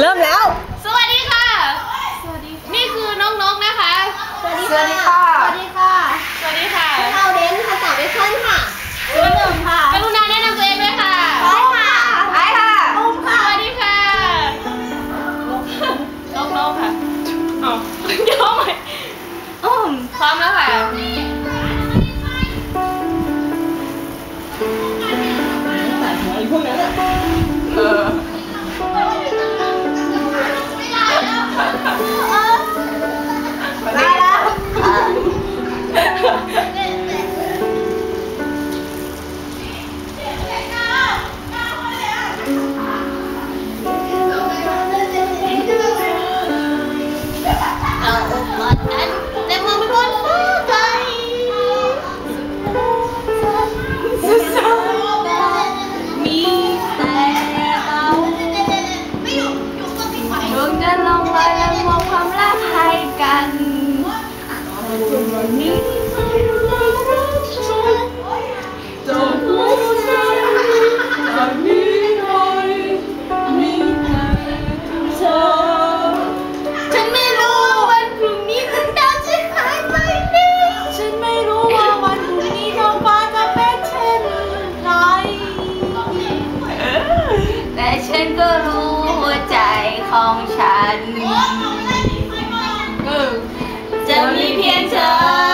เริ่มแล้ว สวัสดีค่ะ สวัสดี นี่คือน้องนกนะคะ สวัสดีค่ะ ฉันก็รู้หัวใจของฉัน จะมีเพียงเธอ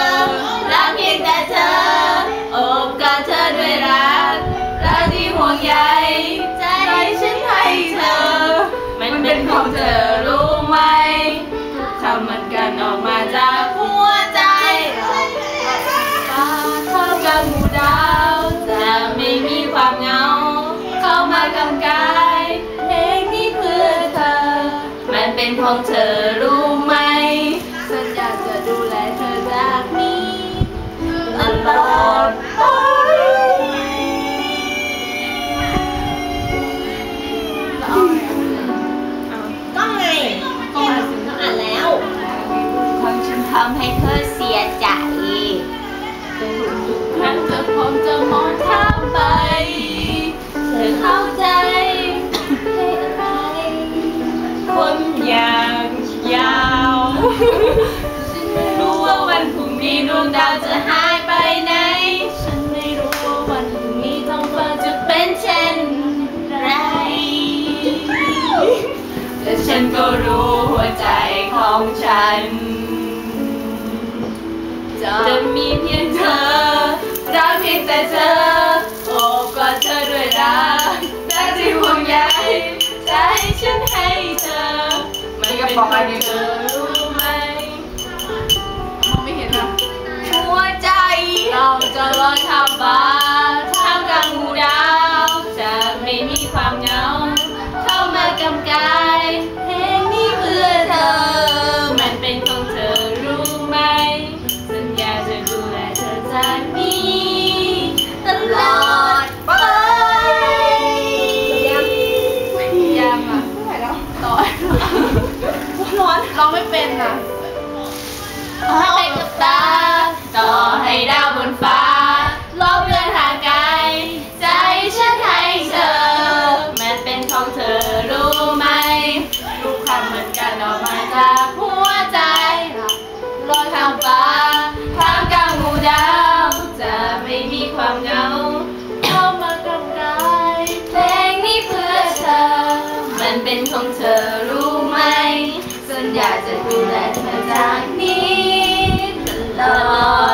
เป็นของเธอรู้ไหมสัญญาจะดูแลเธอจากนี้ตลอดไปก็ไงก็มาถึงต้องอ่านแล้วความฉันทำให้เธอเสียใจ งดาวจะหายไปไหน ฉันไม่รู้ว่าวันพรุ่งนี้ท้องฟ้าจะเป็นเช่นไร แต่ฉันก็รู้หัวใจของฉัน จะมีเพียงเธอ รักเพียงแต่เธอ โอบกอดเธอด้วยรักรักที่ห่วงใยใจฉันให้เธอ ไมันเป็นของเธอ เป็นนะให้กับตา ต่อให้ดาวบนฟ้าลบเลือนห่างไกล ใจฉันให้เธอ มันเป็นของเธอรู้ไหมทุกคำเหมือนกันออกมาจากหัวใจลอยข้ามฟ้าทามกลางหมู่ดาว จะไม่มีความเหงาเข้ามากำกายเพลงนี้เพื่อเธอ มันเป็นของเธอรู้ อยากจะดูแลเธอจากนี้ตลอด